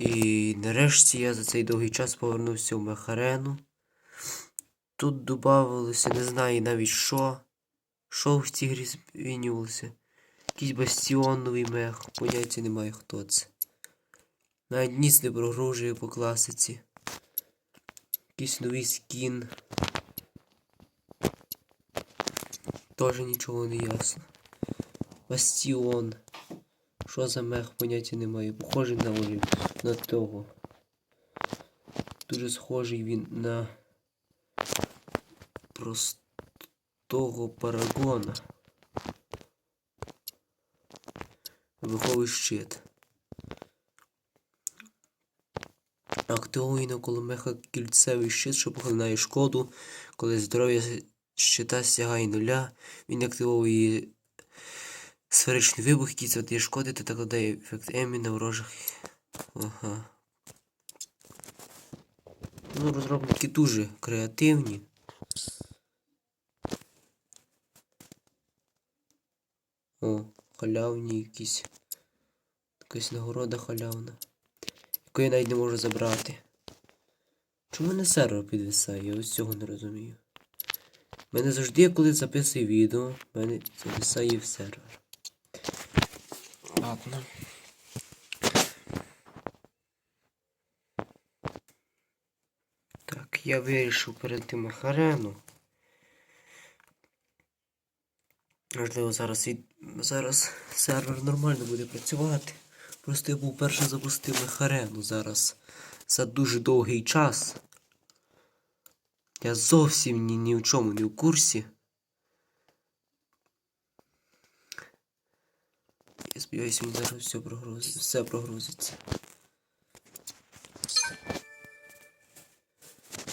І нарешті я за цей довгий час повернувся в Мехарену. Тут додавалося, не знаю навіть що. Що в цій грі змінювалося. Якийсь бастіоновий мех, поняття немає хто це. Навіть ніс не прогружує по класиці. Якийсь новий скін. Тоже нічого не ясно. Бастіон. Що за мех, поняття немає. Похожий на Олів, на того. Дуже схожий він на простого парагона. Виховий щит. Активує навколо меха кільцевий щит, що поглинає шкоду. Коли здоров'я щита сягає нуля, він активує сферичний вибух, який завдає шкоди та накладає ефект Емі на ворожих. Ага. Ну, розробники дуже креативні. О, халявні якісь. Якась нагорода халявна. Яку я навіть не можу забрати. Чому мене сервер підвисає? Я ось цього не розумію. Мене завжди, коли записую відео, мене зависає в сервер. Ладно. Так, я вирішив перейти Махарену. Можливо, зараз від... зараз сервер нормально буде працювати. Просто я був перше запустив Мехарену зараз за дуже довгий час. Я зовсім ні, ні в чому не в курсі. Я сподіваюся, мені зараз все прогрузить, все прогрузиться.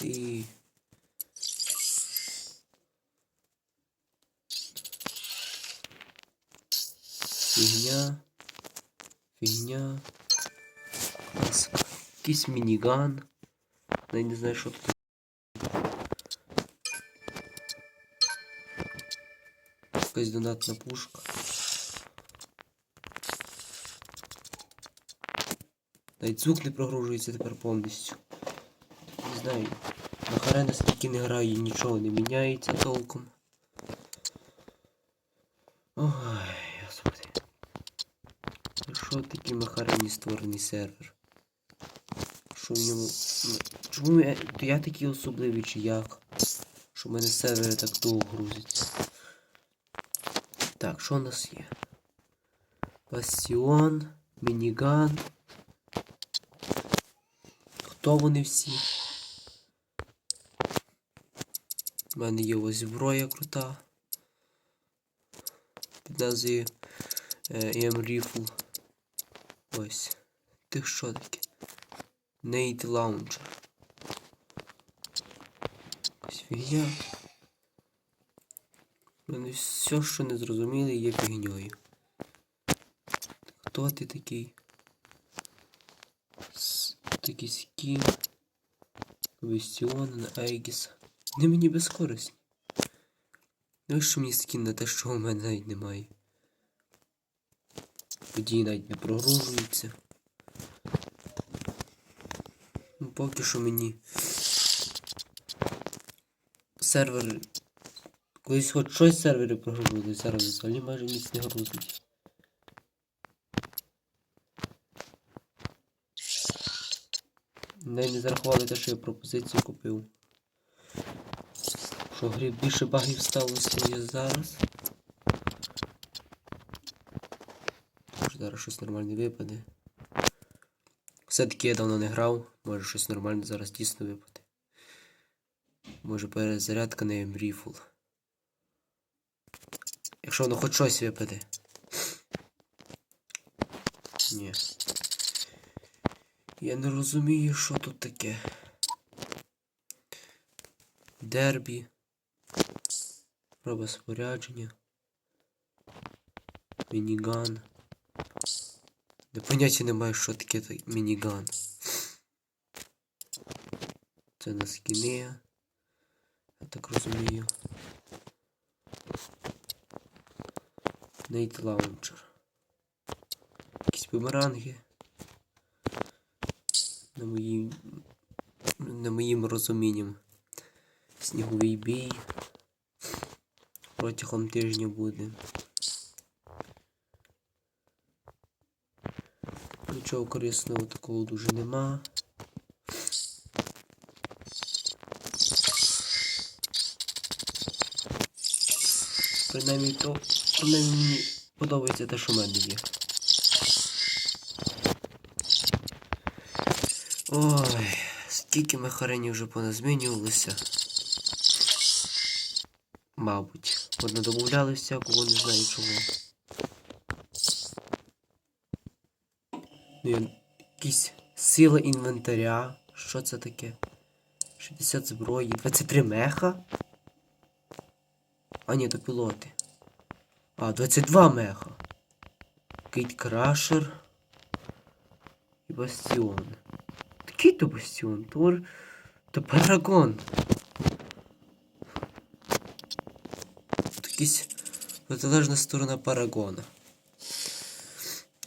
І... Фігня. Фігня. Якийсь мініган. Я не знаю, що тут. Якась донатна пушка. Навіть звук не прогружується тепер повністю. Не знаю. На Харена скільки не граю, нічого не міняється толком. Ой, господи. Ну Що такий Махарені створений сервер? Що в ньому. Чому я, то я такий особливий чи як? Що в мене сервери так довго грузяться. Так, що у нас є? Бастіон, мініган. Хто вони всі? У мене є ось зброя крута. Під назвою е, Rifle. Ось. Ти що таке? Nate Launcher. Якась фігня. У мене все, що не зрозуміли, є фігньою. Хто ти такий? С- Такий скін. Вестіон на Айгіс. Не мені безкорисні. Навіщо мені скін на те, що у мене навіть немає? Події навіть не прогружуються. Ну, поки що мені. Сервер. Колись хоч щось сервери прогрузили, зараз взагалі майже ніц не грузить. Не, не зарахували те, що я пропозицію купив. Що грі більше багів сталося, ніж зараз. Може зараз щось нормальне випаде. Все-таки я давно не грав, може щось нормальне зараз дійсно випаде. Може перезарядка на Емріфул. Якщо воно хоч щось випаде. Ні. Я не розумію, що тут таке. Дербі. Проба спорядження. Мініган. Я поняття не маю, що таке мініган. Це на скіни. Я так розумію. Нейт лаунчер. Якісь бумеранги. На моїм. На моїм розумінням. Сніговий бій. Протягом тижня буде. Нічого корисного такого дуже нема. Принаймні то, принаймні мені подобається те, що в мене є. Ой, скільки ми мехаренів вже поназмінювалося. Мабуть. Одне домовляли всякого, не знаю чого. Ну, якісь сила інвентаря. Що це таке? 60 зброї, 23 меха. А ні, то пілоти. А, 22 меха. Кейт Крашер. І Бастіон. Такий то Бастіон, то, то Парагон. Тут якась протилежна сторона Парагона.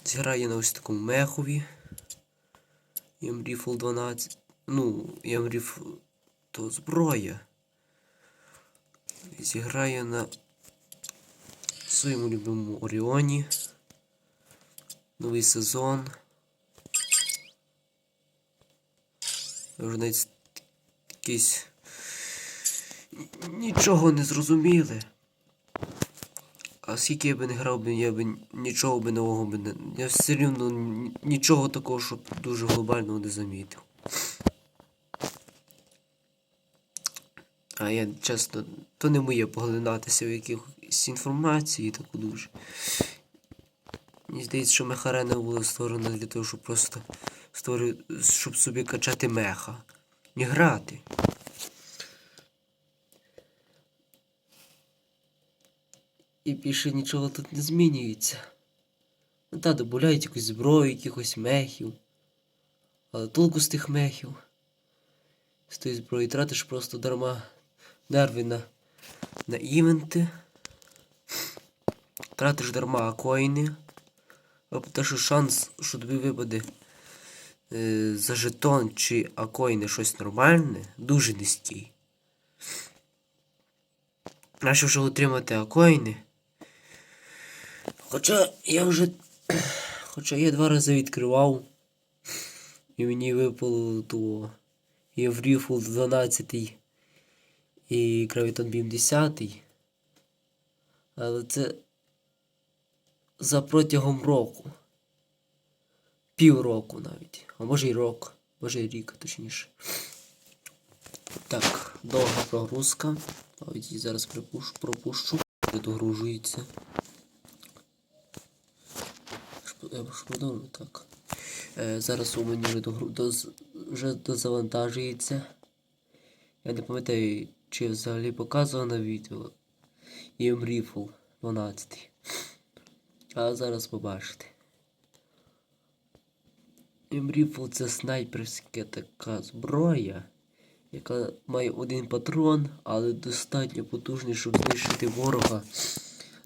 Зіграє на ось такому мехові. Ємріфл 12. Ну, Ємріфл то зброя. Зіграє на своєму любимому Оріоні. Новий сезон. Вже навіть якийсь нічого не зрозуміли. А скільки я би не грав я би нічого би нового би не. Я все рівно нічого такого, щоб дуже глобального не замітив. А я чесно, то не моє поглинатися в якихось інформації таку дуже. Мені здається, що мехарена була створена для того, щоб просто створити, щоб собі качати меха. Не грати. І більше нічого тут не змінюється. Ну та добавляють якусь зброю, якихось мехів. Але толку з тих мехів. З тої зброї тратиш просто дарма нерви на, на івенти. Тратиш дарма коїни. Тобто те, що шанс, що тобі випаде за жетон чи акоїни щось нормальне, дуже низький. Краще вже отримати акоїни. Хоча я вже. Хоча я два рази відкривав. І мені випало то Євріфул 12 і Гравітон Бім 10. Але це за протягом року. Півроку навіть. А може й рок. Може й рік, точніше. Так, довга прогрузка. Навіть її зараз припушу, пропущу. Догружується. Я ж подумав так. Е, зараз у догру... доз... вже дозавантажується. Я не пам'ятаю, чи взагалі показував на відео. Rifle 12. А зараз побачите. EM це снайперська така зброя, яка має один патрон, але достатньо потужний, щоб знищити ворога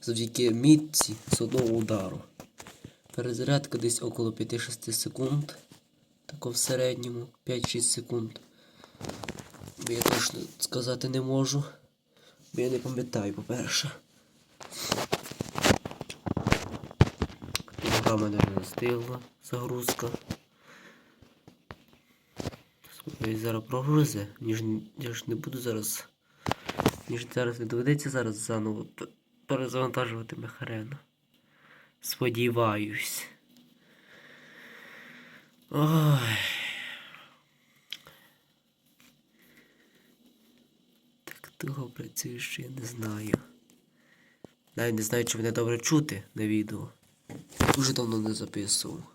завдяки мітці з одного удару. Перезарядка десь около 5-6 секунд. Тако в середньому 5-6 секунд. Бо я точно сказати не можу. Бо я не пам'ятаю, по-перше. Гра мене вже застигла, загрузка. Сподіваюсь, зараз прогрузе, ніж я ж не буду зараз. Ніж зараз не доведеться зараз заново перезавантажувати мехарену. Сподіваюсь. Ой. Так довго працюю, що я не знаю. Навіть не знаю, чи мене добре чути на відео. Дуже давно не записував.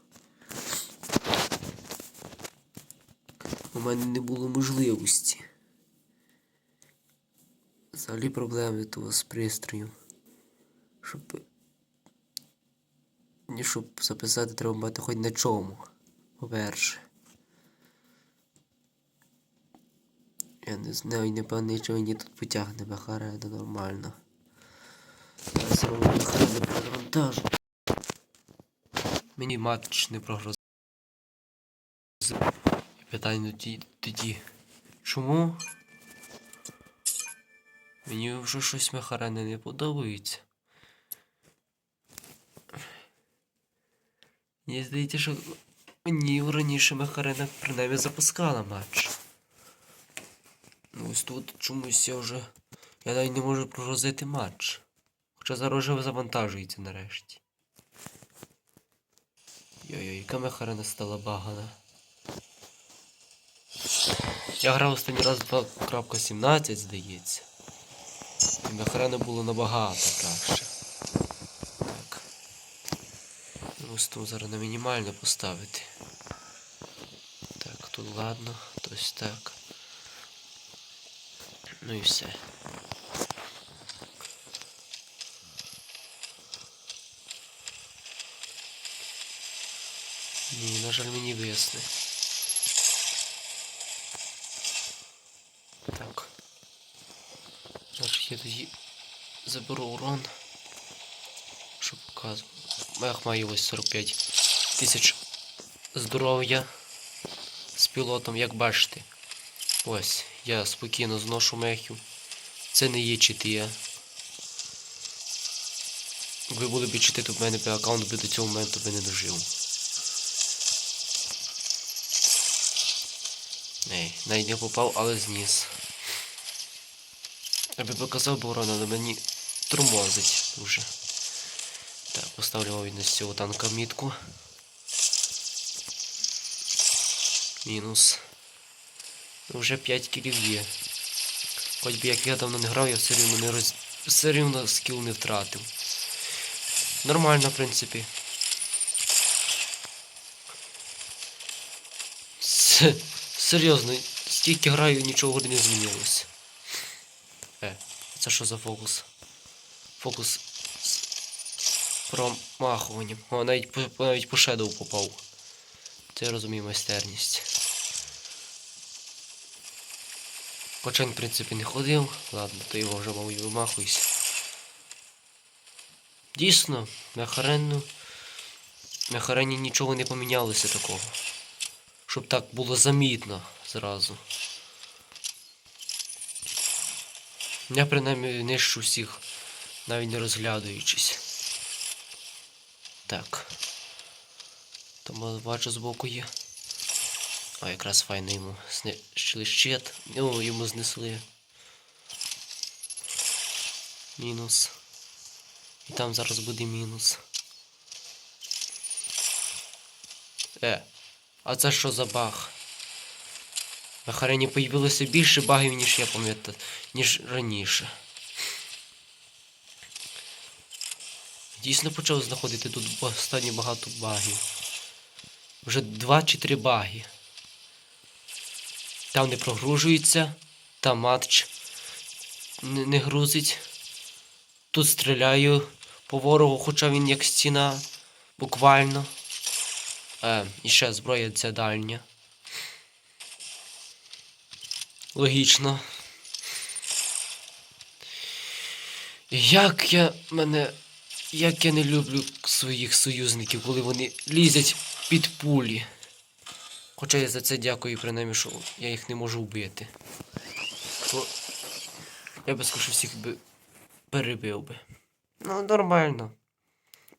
У мене не було можливості. Взагалі проблеми того з пристроєм. Щоб ні, щоб записати, треба мати хоч на чому. По-перше. Я не знаю, не певний, чи мені тут потягне Бахареда нормально. Зараз Бахареда перевантажу. Мені матч не прогрозив. Питання тоді. Чому? Мені вже щось Мехарена не подобається. Мені здається, що мені раніше Мехарена принаймні запускала матч. Ну ось тут чомусь я вже. Я навіть не можу прогрузити матч. Хоча зараз вже завантажується нарешті. Йой-йой, яка Мехарена стала багана. Я грав останній раз 2.17, здається. І Мехарена було набагато краще. Так. Ну, ось тут зараз на мінімально поставити. Так, тут ладно, то ось так. Ну і все. Ні, на жаль, мені виясни. Так. Значить, я тоді заберу урон. Що показую. Мех має ось 45 тисяч здоров'я з пілотом, як бачите. Ось, я спокійно зношу мехів. Це не є чити. Якби були б чити, то в мене б аккаунт би до цього моменту би не дожив. Ей, навіть не попав, але зніс. Я би показав би урон, але мені тормозить дуже. Так, поставлю від цього танка мітку. Мінус. Ну, Вже 5 кілів є. Хоч би як я давно не грав, я все рівно не роз... все рівно скіл не втратив. Нормально, в принципі. Серйозно, стільки граю, нічого не змінилося. Це що за фокус? Фокус з промахуванням. О, навіть навіть по шедоу попав. Це я розумію майстерність. Він, в принципі, не ходив. Ладно, то його вже і вимахуюсь. Дійсно, на Харену. На Харені нічого не помінялося такого. Щоб так було замітно зразу. Я принаймні нищу всіх, навіть не розглядаючись. Так. Там бачу збоку є. А якраз файно йому знищили щит. Ну, йому знесли. Мінус. І там зараз буде мінус. Е, а це що за баг? На Харені появилося більше багів, ніж я пам'ятаю, ніж раніше. Дійсно почав знаходити тут останні багато багів. Вже два чи три баги. Там не прогружується, там матч не, не грузить. Тут стріляю по ворогу, хоча він як стіна, буквально. Е, і ще зброя ця дальня. Логічно. Як я мене. Як я не люблю своїх союзників, коли вони лізять під пулі. Хоча я за це дякую, принаймні, що я їх не можу вбити. Бо я би скажу всіх би перебив би. Ну, нормально.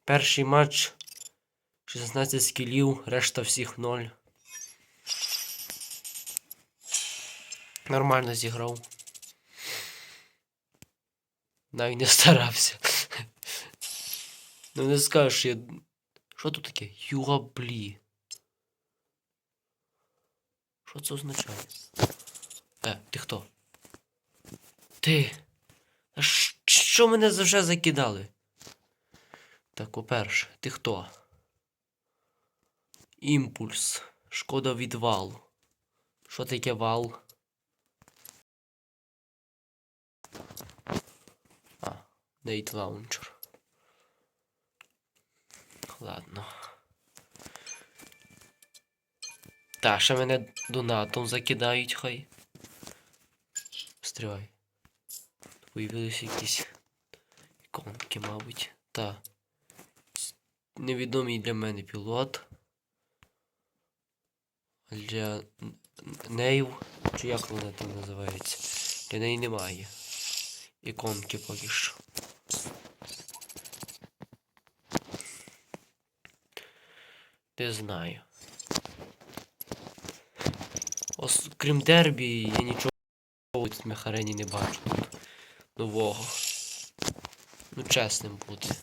Перший матч 16 скілів, решта всіх 0. Нормально зіграв. Навіть не старався. Ну не скажеш, я. Що тут таке? Юаблі. Що це означає? Е, ти хто? Ти. А що мене вже закидали? Так, по-перше, ти хто? Імпульс. Шкода від валу. Що таке вал? А, Date Launcher. Ладно. Та, ще мене донатом закидають, хай. Стривай. Появилися якісь іконки, мабуть. Та. Невідомий для мене пілот. Для нею, чи як вона там називається. Для неї немає. Іконки поки що. Не знаю. Ос, крім дербі, я нічого в Мехарені не бачу тут нового. Ну, чесним бути.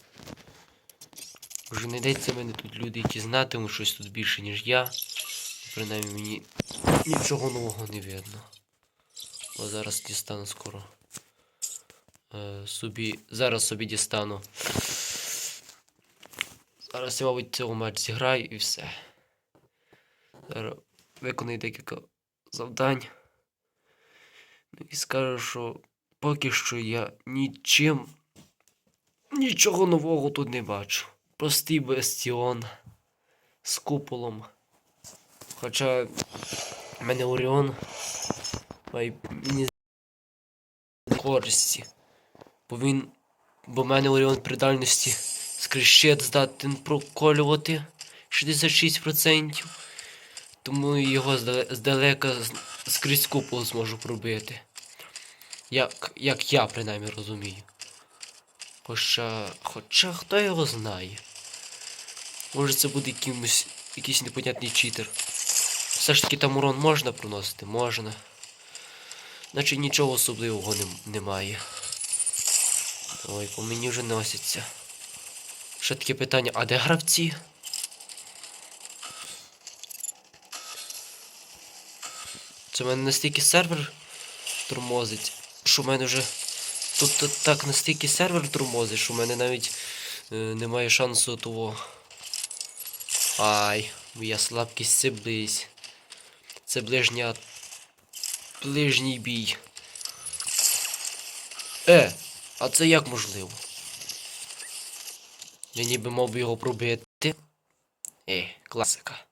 Вже не йдеться мене тут люди, які знатимуть щось тут більше, ніж я. Принаймні мені нічого нового не видно. О, зараз дістану скоро. Е, собі. Зараз собі дістану. Зараз я, мабуть, цього матч зіграю і все. Зараз виконую декілька завдань. Ну і скажу, що поки що я нічим. Нічого нового тут не бачу. Простий бастіон з куполом. Хоча в мене Оріон має користі. Бо він. Бо в мене Оріон при дальності скрізь здатен проколювати 66%. Тому його здалека скрізь купол зможу пробити. Як, як я принаймні розумію. Хоча. Хоча хто його знає. Може це буде якимось, якийсь непонятний читер. Все ж таки там урон можна проносити? Можна. Значить нічого особливого нем- немає. Ой, по мені вже носяться. Ще таке питання, а де гравці? Це в мене настільки сервер тормозить, що в мене вже. Тут та- так настільки сервер тормозить, що в мене навіть е, немає шансу того. Ай, моя слабкість це близь. Це ближня. Ближній бій. Е, а це як можливо? Я ніби мав би його пробити. Е, класика.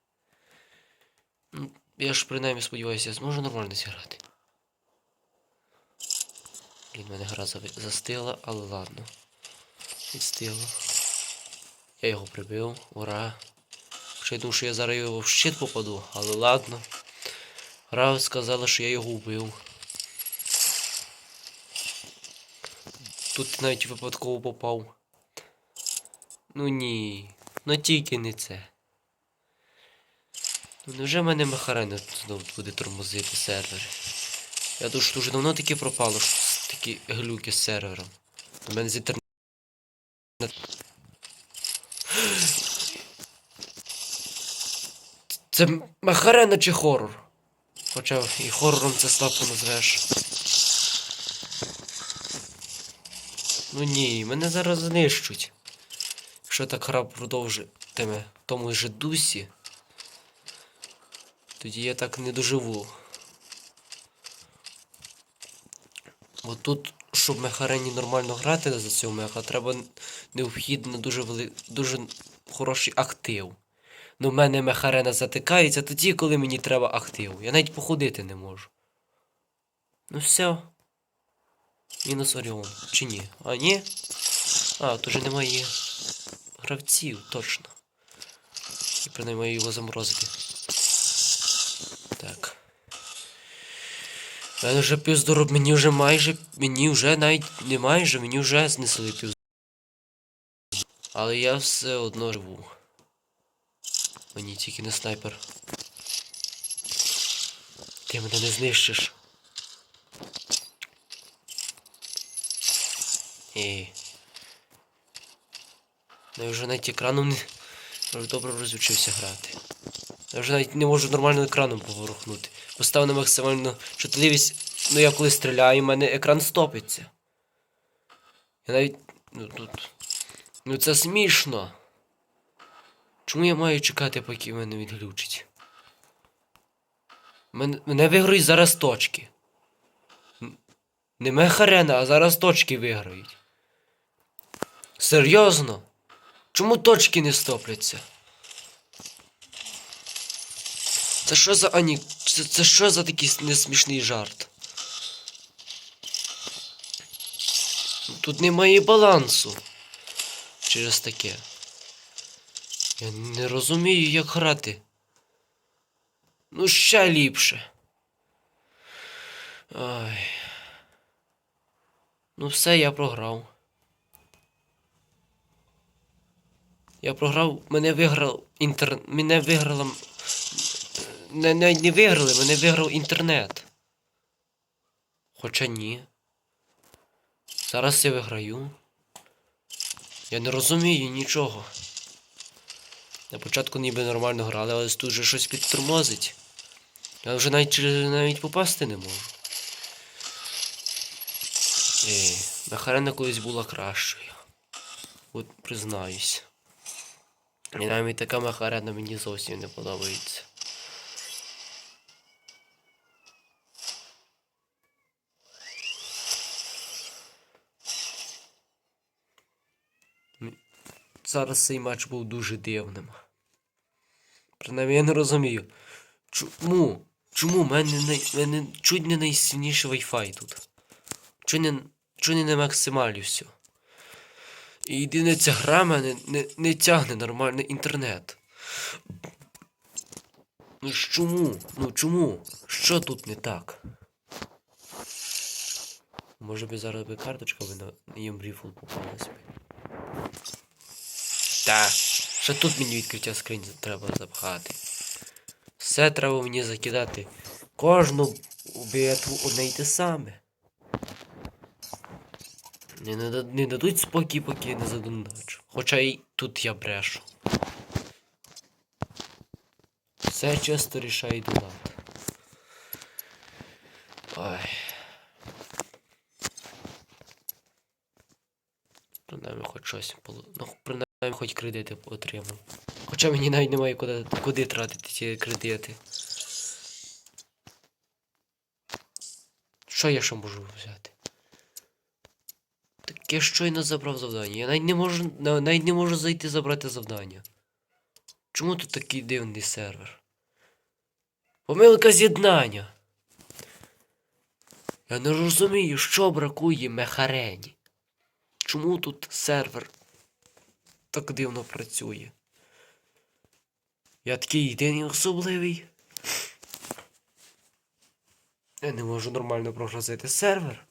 Ну, я ж принаймні сподіваюся, я зможу нормально зіграти. Блін, мене гра застила, але ладно. Відстила. Я його прибив, ура. Хоча я думав, що я зараз його в щит попаду, але ладно. Гра сказала, що я його вбив. Тут навіть випадково попав. Ну ні. Ну тільки не це. Ну невже мене Махарена знову буде тормозити сервер? Я думаю, що дуже давно таке пропало, що такі глюки з сервером. У мене з інтернетом. Це Махарена чи хорор? Хоча і хорором це слабко назвеш. Ну ні, мене зараз знищуть. Якщо так гра продовжитиме в тому ж дусі, тоді я так не доживу. Бо тут, щоб мехарені нормально грати за цього меха, треба необхідно дуже вели... дуже хороший актив. Ну, в мене мехарена затикається тоді, коли мені треба актив. Я навіть походити не можу. Ну все. Мінус Оріон. Чи ні? А, ні? А, тут же немає гравців, точно. І принаймні його заморозити. Так. Мене вже півздороб, мені вже майже. Мені вже навіть не майже, мені вже знесли півздороб. Але я все одно живу. Мені тільки не снайпер. Ти мене не знищиш. Ей. Ну, я вже навіть екраном не. Вже добре розучився грати. Я вже навіть не можу нормально екраном поворухнути. Поставив на максимальну чутливість. Ну я коли стріляю, у мене екран стопиться. Я навіть. Ну тут. Ну це смішно. Чому я маю чекати, поки мене відглючить? Мене, мене виграють зараз точки. Не мехарена, а зараз точки виграють. Серйозно? Чому точки не стопляться? Це що за ані... Це, це що за такий несмішний жарт? Тут немає балансу. Через таке. Я не розумію, як грати. Ну ще ліпше. Ай. Ну все, я програв. Я програв, мене виграв інтер... Мене виграла. Не, не, не виграли, мене виграв інтернет. Хоча ні. Зараз я виграю. Я не розумію нічого. На початку ніби нормально грали, але тут вже щось підтормозить. Я вже навіть, навіть попасти не можу. Ей, Махарена колись була кращою. От признаюсь. І навіть така Махарена мені зовсім не подобається. Зараз цей матч був дуже дивним. Принаймні я не розумію. Чому? Чому? У мене, най... в мене чуть не найсильніший Wi-Fi тут. Чуть не, чуть не на максималі все. Єдине ця гра мене не, не тягне нормальний інтернет. Ну чому? Ну чому? Що тут не так? Може би зараз би карточка би на Ємбріфл попалась би. Та, ще тут мені відкриття скринь треба запхати. Все треба мені закидати. Кожну битву одне й те саме. Не, не, не дадуть спокій, поки я не задоначу. Хоча і тут я брешу. Все чисто рішає донат. Ой. Принаймні хоч щось полу... Ну, принаймні хоч кредити отримав. Хоча мені навіть немає куди, куди тратити ці кредити. Що я ще можу взяти? Я щойно забрав завдання. Я навіть не можу, навіть не можу зайти забрати завдання. Чому тут такий дивний сервер? Помилка з'єднання. Я не розумію, що бракує Мехарені. Чому тут сервер так дивно працює? Я такий єдиний особливий. Я не можу нормально прогрузити сервер.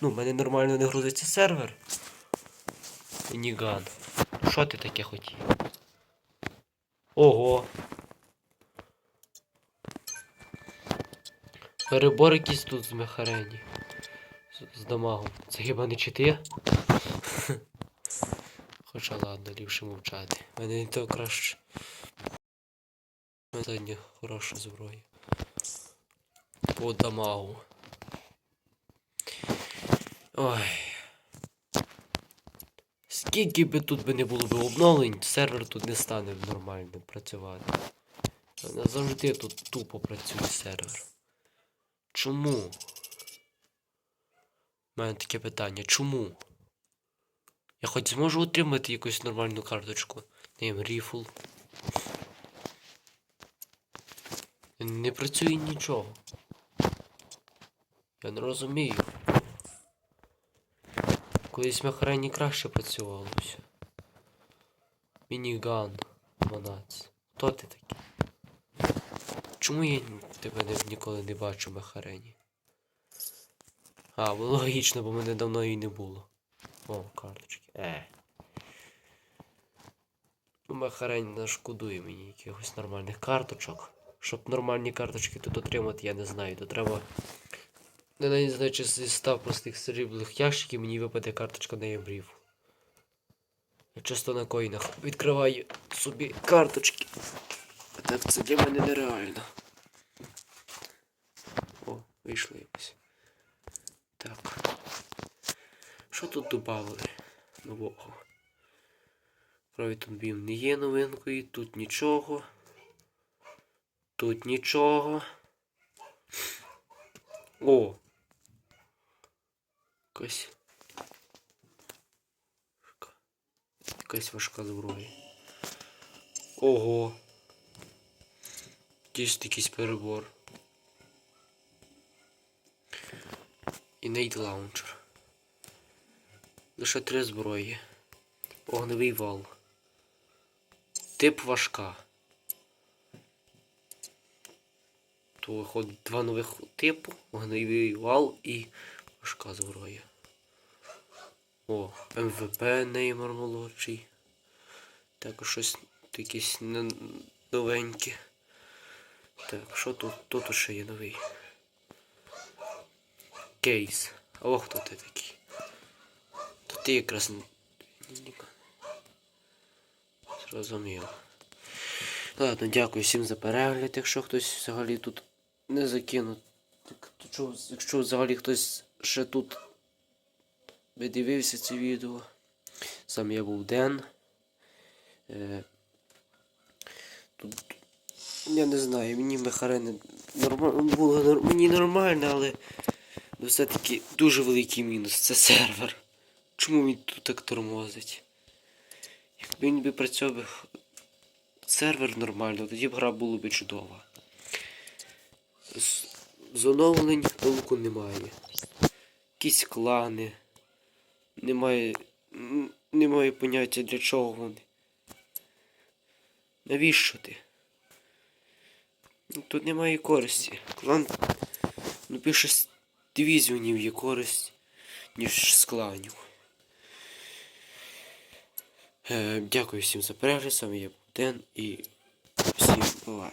Ну, в мене нормально не грузиться сервер. Ніган. Що ти таке хотів? Ого. Перебор якийсь тут з Мехарені. З, з дамагом. Це хіба не чити? Хоча ладно, ліпше мовчати. В Мене не то краще. У задня хороша зброя. По дамагу. Ой. Скільки би тут би не було би обновлень, сервер тут не стане нормально працювати. Завжди тут тупо працює сервер. Чому? У мене таке питання. Чому? Я хоч зможу отримати якусь нормальну карточку. Нейм ріфл. Не працює нічого. Я не розумію. Колись Махарені краще працювало все. Мініган 12. Хто ти такий? Чому я тебе не, ніколи не бачу Махарені? А, бо логічно, бо мене давно її не було. О, карточки. Е. Ну, Махарень нашкодує мені якихось нормальних карточок. Щоб нормальні карточки тут отримати, я не знаю. То треба. Я навіть не знаю, чи зі 100 простих срібних ящиків мені випаде карточка на єбрів. Я часто на коїнах відкриваю собі карточки. Так це для мене нереально. О, вийшло якось. Так. Що тут добавили нового? Провід бім не є новинкою, тут нічого. Тут нічого. О! Якась. Якась важка зброя. Ого. Якийсь якийсь перебор. І нейт лаунчер. Лише три зброї. Огневий вал. Тип важка. То виходить два нових типу, вогневий вал і важка зброя. О, МВП Неймар молодший. Також щось якесь новеньке. Так, що тут? Тут ще є новий. Кейс. А о, хто ти такий? То ти якраз Зрозуміло. Ладно, дякую всім за перегляд, якщо хтось взагалі тут не закинув. Так, чого- Якщо взагалі хтось ще тут би дивився це відео. Сам я був Ден. Е, тут, я не знаю, мені Мехарени норм... було мені нормально, але ну, все-таки дуже великий мінус. Це сервер. Чому він тут так тормозить? Якби він би працював сервер нормально, тоді б гра була б чудова. З оновлень толку немає. Якісь клани. Немає. Немає поняття для чого вони. Навіщо ти? Ну, Тут немає користі. Клан. Ну більше з дивізіонів є користь, ніж з кланів. Е, дякую всім за перегляд. З вами я був Ден і всім бувай.